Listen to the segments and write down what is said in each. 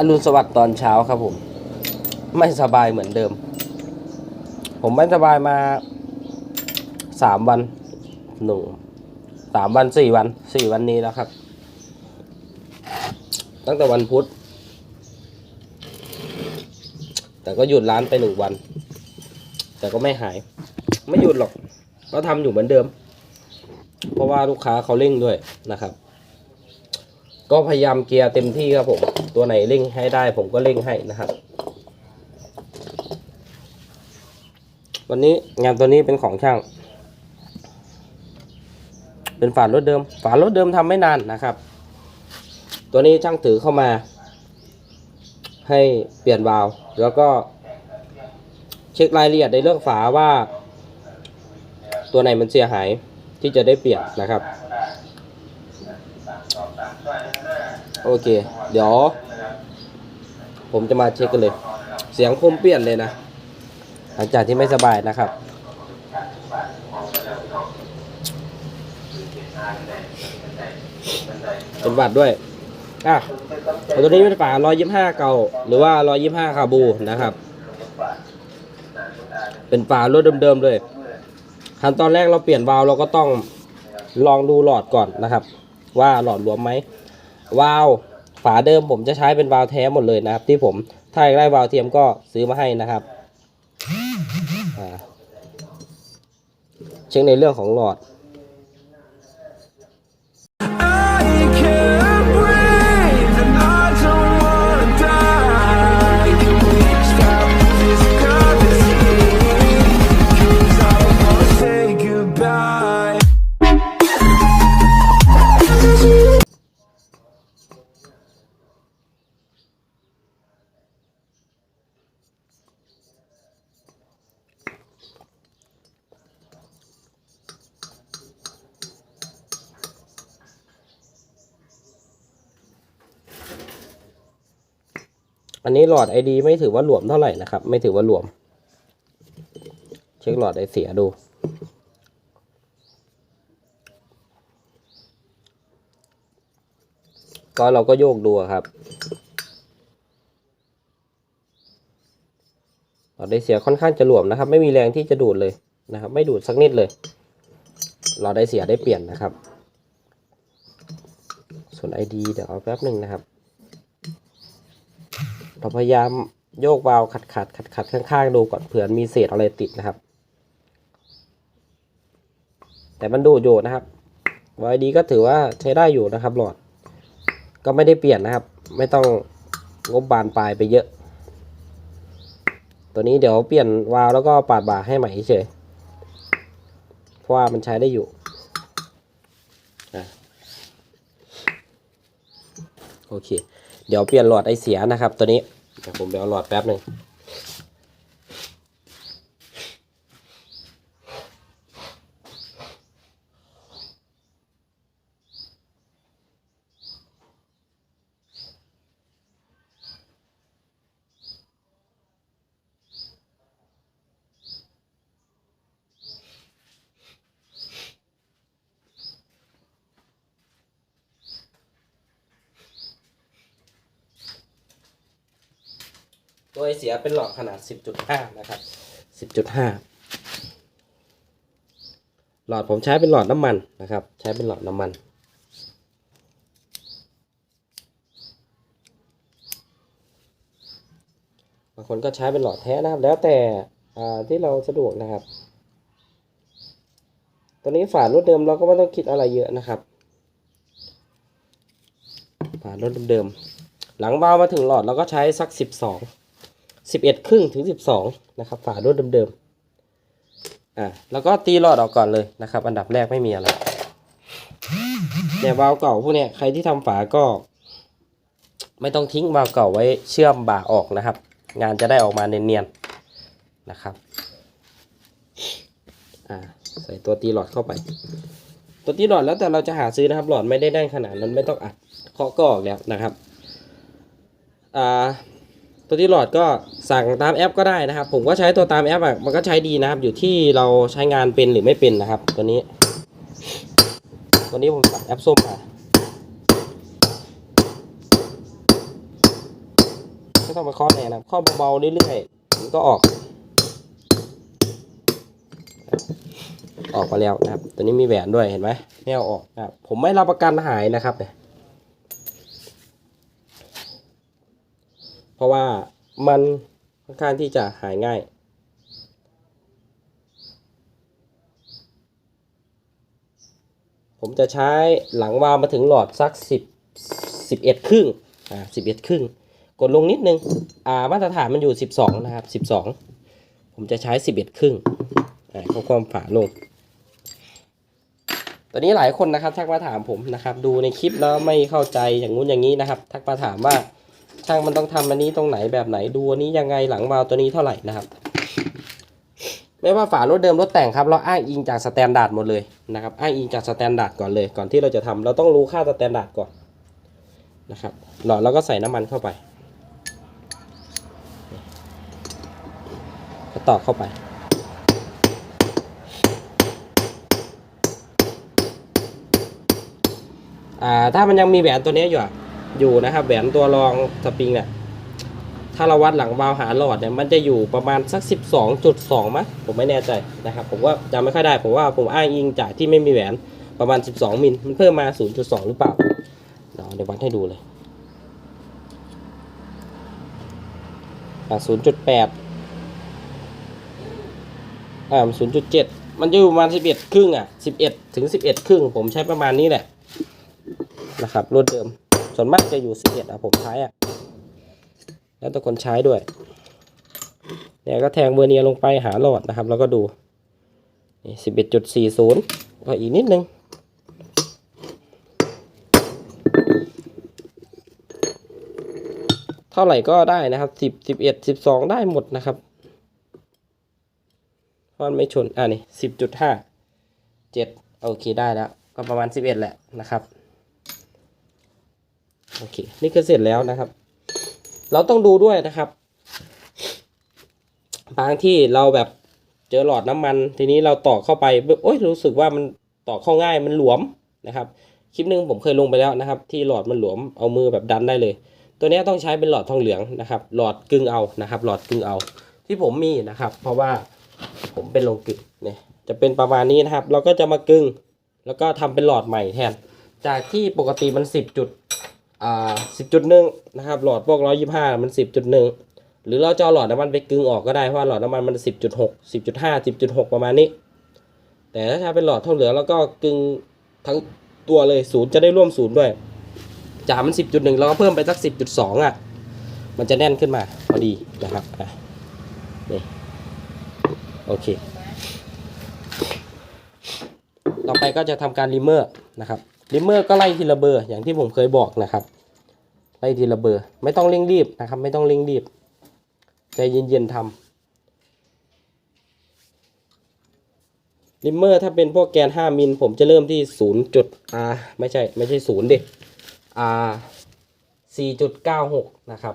อรุณสวัสดิ์ตอนเช้าครับผม ไม่สบายเหมือนเดิม ผมไม่สบายมาสามวันหนึ่งสามวันสี่วันสี่วันนี้แล้วครับ ตั้งแต่วันพุธแต่ก็หยุดร้านไปหนึ่งวัน แต่ก็ไม่หาย ไม่หยุดหรอก ก็ทำอยู่เหมือนเดิม เพราะว่าลูกค้าเขาเร่งด้วยนะครับ ก็พยายามเกียร์เต็มที่ครับผม ตัวไหนเร่งให้ได้ ผมก็เร่งให้นะครับ วันนี้งานตัวนี้เป็นของช่าง เป็นฝารถเดิม ฝารถเดิมทำไม่นานนะครับ ตัวนี้ช่างถือเข้ามา ให้เปลี่ยนวาล์วแล้วก็ เช็ครายละเอียดในเรื่องฝาว่า ตัวไหนมันเสียหายที่จะได้เปลี่ยนนะครับ โอเค เดี๋ยว ผมจะมาเช็คกันเลย เสียงผมเปลี่ยนเลยนะ หลังจากที่ไม่สบายนะครับ เป็นหวัดด้วย อะตัวนี้เป็นฝา125 เก่า หรือว่า 125 คาบูนะครับ เป็นฝารถเดิมๆเลย ขั้นตอนแรกเราเปลี่ยนวาล์วเราก็ต้องลองดูหลอดก่อนนะครับ ว่าหลอดรวมไหมวาล์วาเดิมผมจะใช้เป็นวาล์วแท้หมดเลยนะครับ ที่ผมถ้าอยากได้วาล์วเทียมก็ซื้อมาให้นะครับเช็คในเรื่องของหลอด อันนี้หลอดไอดีไม่ถือว่าหลวมเท่าไหร่นะครับ ไม่ถือว่าหลวม เช็คหลอดไอเสียดู ก็เราก็โยกดูครับหลอดไอเสียค่อนข้างจะหลวมนะครับ ไม่มีแรงที่จะดูดเลยนะครับ ไม่ดูดสักนิดเลย หลอดไอเสียได้เปลี่ยนนะครับ ส่วนไอดีเดี๋ยวเอาแป๊บหนึ่งนะครับ เราพยายามโยกวาล์วขัดขัดขัดขัดข้างๆดูก่อนเผื่อมีเศษอะไรติดนะครับ แต่มันดูดอยู่นะครับวาล์วดีก็ถือว่าใช้ได้อยู่นะครับหลอด ก็ไม่ได้เปลี่ยนนะครับ ไม่ต้องงบบานปลายไปเยอะ ตัวนี้เดี๋ยวเปลี่ยนวาล์วแล้วก็ปาดบ่าให้ใหม่เฉยเพราะว่ามันใช้ได้อยู่โอเค เดี๋ยวเปลี่ยนหลอดไอเสียนะครับ ตัวนี้เดี๋ยวผมไปเอาหลอดแป๊บหนึ่ง ตัวไอเสียเป็นหลอดขนาด 10.5 นะครับ 10.5 หลอดผมใช้เป็นหลอดน้ำมันนะครับ ใช้เป็นหลอดน้ำมันบางคนก็ใช้เป็นหลอดแท้นะครับ แล้วแต่ที่เราสะดวกนะครับ ตัวนี้ฝารุ่นเดิมเราก็ไม่ต้องคิดอะไรเยอะนะครับฝารุ่นเดิมหลังเบามาถึงหลอดเราก็ใช้สัก 12 11ครึ่งถึง12นะครับฝารุ่นเดิมๆอ่าแล้วก็ตีหลอดออกก่อนเลยนะครับ อันดับแรกไม่มีอะไรเนี่ยวาล์วเก่าพวกเนี้ยใครที่ทำฝาก็ ไม่ต้องทิ้งวาล์วเก่าไว้เชื่อมบ่าออกนะครับ งานจะได้ออกมาเนียนๆนะครับอ่าใส่ตัวตีหลอดเข้าไป ตัวตีหลอดแล้วแต่เราจะหาซื้อนะครับ หลอดไม่ได้แน่นขนาดนั้นไม่ต้องอัดเคาะก็ออกแล้วนะครับอ่า ตัวที่หลอดก็สั่งตามแอปก็ได้นะครับ ผมก็ใช้ตัวตามแอปอะมันก็ใช้ดีนะครับ อยู่ที่เราใช้งานเป็นหรือไม่เป็นนะครับ ตัวนี้ ตัวนี้ผมสั่งแอปส้มมาต้องมาเคาะแรงนะครับเคาะเบาๆเรื่อยๆมันก็ออก ออกมาแล้วนะครับ ตัวนี้มีแหวนด้วยเห็นไหมไม่เอาออกนะครับผมไม่รับประกันหายนะครับเนี่ย เพราะว่ามันค่อนข้างที่จะหายง่าย ผมจะใช้หลังวาวมาถึงหลอดสักสิบสิบเอ็ดครึ่งอ่าสิบเอ็ดครึ่ง กดลงนิดนึง อ่า มาตรฐานมันอยู่สิบสองนะครับสิบสองผมจะใช้สิบเอ็ดครึ่งอ่าเข้ความฝาลงตอนนี้หลายคนนะครับทักมาถามผมนะครับ ดูในคลิปแล้วไม่เข้าใจอย่างงู้นอย่างนี้นะครับ ทักมาถามว่า ช่างมันต้องทำอันนี้ตรงไหนแบบไหนดูอันนี้ยังไงหลังวาล์วตัวนี้เท่าไหร่นะครับ ไม่ว่าฝารถเดิมรถแต่งครับ เราอ้างอิงจากสแตนดาร์ดหมดเลยนะครับอ้างอิงจากสแตนดาร์ดก่อนเลย ก่อนที่เราจะทำเราต้องรู้ค่าสแตนดาร์ดก่อนนะครับหลอดเราก็ใส่น้ำมันเข้าไปก็ตอกเข้าไปอ่าถ้ามันยังมีแหวนตัวนี้อยู่ อยู่นะครับแหวนตัวรองสปริงเนี่ยถ้าเราวัดหลังวาล์วหาหลอดเนี่ยมันจะอยู่ประมาณสัก 12.2มั้ยผมไม่แน่ใจนะครับ ผมว่าจำไม่ค่อยได้ผมว่าผมอ้างอิงจากที่ไม่มีแหวนประมาณ 12 มิลมันเพิ่มมา 0.2 หรือเปล่าเดี๋ยวเดี๋ยววัดให้ดูเลยอ่า0.8อ่า0.7 มันจะอยู่ประมาณ 11 ครึ่งอะ 11 ถึง 11 ครึ่ง ผมใช้ประมาณนี้แหละนะครับรุ่นเดิม ส่วนมากจะอยู่11อะผมใช้อะ แล้วแต่คนใช้ด้วย เนี่ยก็แทงเบอร์เนียลงไปหาหลอดนะครับ แล้วก็ดูนี่11.40ก็อีกนิดนึงเท่าไหร่ก็ได้นะครับ10 11 12ได้หมดนะครับพราะมันไม่ชน อ่านี่10.5 7โอเคได้แล้ว ก็ประมาณ11แหละนะครับ โอเค นี่คือเสร็จแล้วนะครับ เราต้องดูด้วยนะครับ บางที่เราแบบเจอหลอดน้ำมัน ทีนี้เราตอกเข้าไปโอ๊ยรู้สึกว่ามันตอกเข้าง่ายมันหลวมนะครับ คลิปหนึงผมเคยลงไปแล้วนะครับ ที่หลอดมันหลวมเอามือแบบดันได้เลย ตัวนี้ต้องใช้เป็นหลอดทองเหลืองนะครับ หลอดกึ่งเอานะครับ หลอดกึ่งเอา ที่ผมมีนะครับ เพราะว่าผมเป็นลงกึ่งเนี่ยจะเป็นประมาณนี้นะครับ เราก็จะมากึ่งแล้วก็ทำเป็นหลอดใหม่แทน จากที่ปกติมัน 10 จุด อ่าสิบจุดหนึ่งนะครับหลอดพวกร้อยยี่ห้ามันสิบจุดหนึ่งหรือเราจะเอาหลอดน้ำมันไปกึงออกก็ได้เพราะว่าหลอดน้ำมันมันสิบจุดหกสิบจุดห้าสิบจุดหกประมาณนี้ แต่ถ้าใช้เป็นหลอดเทองเหลืองแล้วก็กึงทั้งตัวเลยศูนย์จะได้ร่วมศูนย์ด้วยจากมันสิบจุดหนึ่งเราก็เพิ่มไปสักสิบจุดสองอะ มันจะแน่นขึ้นมาพอดีนะครับอะนี่โอเค ต่อไปก็จะทำการริมเมอร์นะครับ ริมเมอร์ก็ไล่ทีละเบอร์อย่างที่ผมเคยบอกนะครับ ไล่ทีละเบอร์ ไม่ต้องเร่งรีบนะครับ ไม่ต้องเร่งรีบ ใจเย็นๆทำริมเมอร์ถ้าเป็นพวกแกน 5 มิล ผมจะเริ่มที่0จุด R ไม่ใช่ไม่ใช่ 0 ดิ R 4.96 นะครับ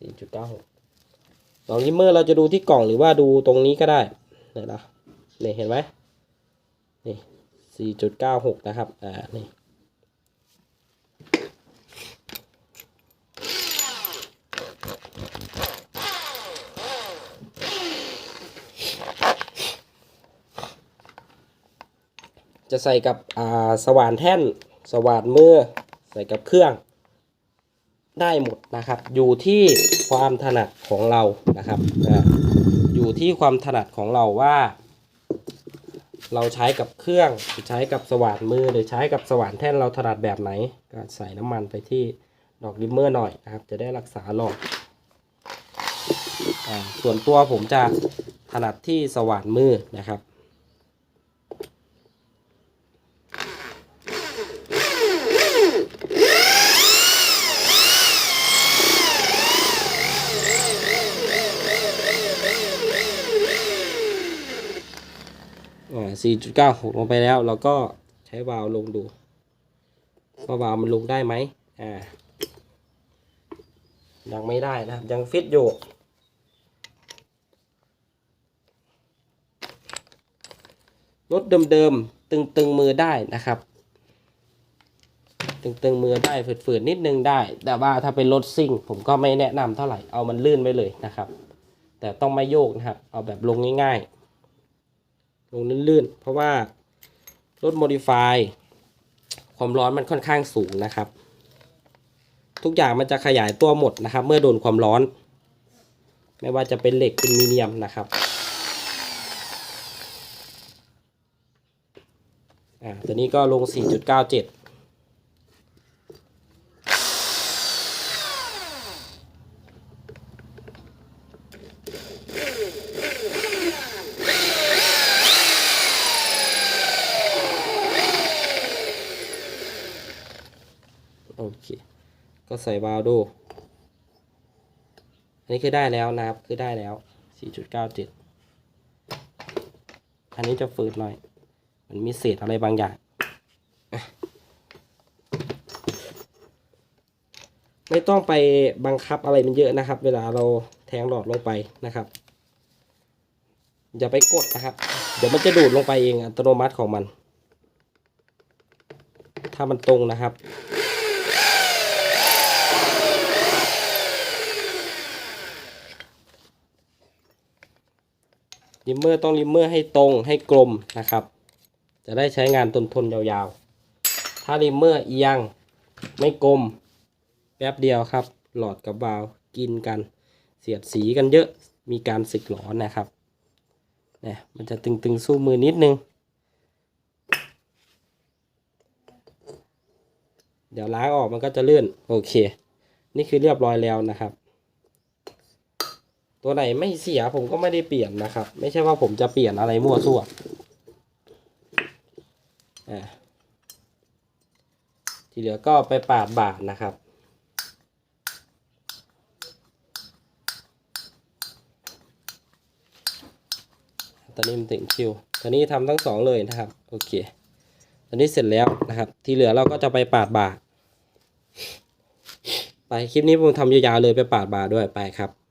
4.96ลองริมเมอร์เราจะดูที่กล่องหรือว่าดูตรงนี้ก็ได้เนี่ยนะนี่เห็นไหมนี่ 4.96นะครับ อ่า นี่จะใส่กับอ่าสว่านแท่น สว่านมือ ใส่กับเครื่อง ได้หมดนะครับ อยู่ที่ความถนัดของเรานะครับอ่าอยู่ที่ความถนัดของเราว่า เราใช้กับเครื่องหรือใช้กับสว่านมือหรือใช้กับสว่านแท่นเราถนัดแบบไหน ก็ใส่น้ำมันไปที่ดอกริมเมอร์หน่อยนะครับ จะได้รักษาหลอดอาส่วนตัวผมจะถนัดที่สว่านมือนะครับ อ่า4.96ลงไปแล้ว เราก็ใช้วาล์วลงดูว่าวาล์วมันลงได้ไหมอ่ายังไม่ได้นะครับ ยังฟิตอยู่รถเดิมๆตึงๆมือได้นะครับ ตึงๆมือได้ฝืดๆนิดนึงได้ แต่ว่าถ้าเป็นรถซิ่ง ผมก็ไม่แนะนำเท่าไหร่เอามันลื่นไปเลยนะครับ แต่ต้องไม่โยกนะครับ เอาแบบลงง่ายๆ ลงลื่นๆ เพราะว่ารถโมดิฟายความร้อนมันค่อนข้างสูงนะครับ ทุกอย่างมันจะขยายตัวหมดนะครับ เมื่อโดนความร้อน ไม่ว่าจะเป็นเหล็กเป็นมีเนียมนะครับอ่าตัวนี้ก็ลง 4.97 โอเค ก็ ใส่วาล์วดูอันนี้คือได้แล้วนะครับ คือได้แล้ว 4.97 อันนี้จะฝืดหน่อย มันมีเศษอะไรบางอย่าง ไม่ต้องไปบังคับอะไรมันเยอะนะครับ เวลาเราแทงหลอดลงไปนะครับ อย่าไปกดนะครับ เดี๋ยวมันจะดูดลงไปเองอัตโนมัติของมัน ถ้ามันตรงนะครับ ริมเมอร์ต้องริมเมอร์ให้ตรงให้กลมนะครับ จะได้ใช้งานทนทนยาวๆ ถ้าริมเมอร์เอียงไม่กลมแป๊บเดียวครับ หลอดกับวาล์วกินกันเสียดสีกันเยอะมีการสึกหลอนนะครับเนี่ยมันจะตึงๆสู้มือนิดนึง เดี๋ยวล้างออกมันก็จะเลื่อนโอเค นี่คือเรียบร้อยแล้วนะครับ ตัวไหนไม่เสียผมก็ไม่ได้เปลี่ยนนะครับ ไม่ใช่ว่าผมจะเปลี่ยนอะไรมั่วซั่วที่เหลือก็ไปปาดบาทนะครับ ตอนนี้มันถึงคิว ตอนนี้ทำทั้งสองเลยนะครับ โอเค ตอนนี้เสร็จแล้วนะครับ ที่เหลือเราก็จะไปปาดบาทไปคลิปนี้ผมทำยาวๆเลยไปปาดบาทด้วยไปครับ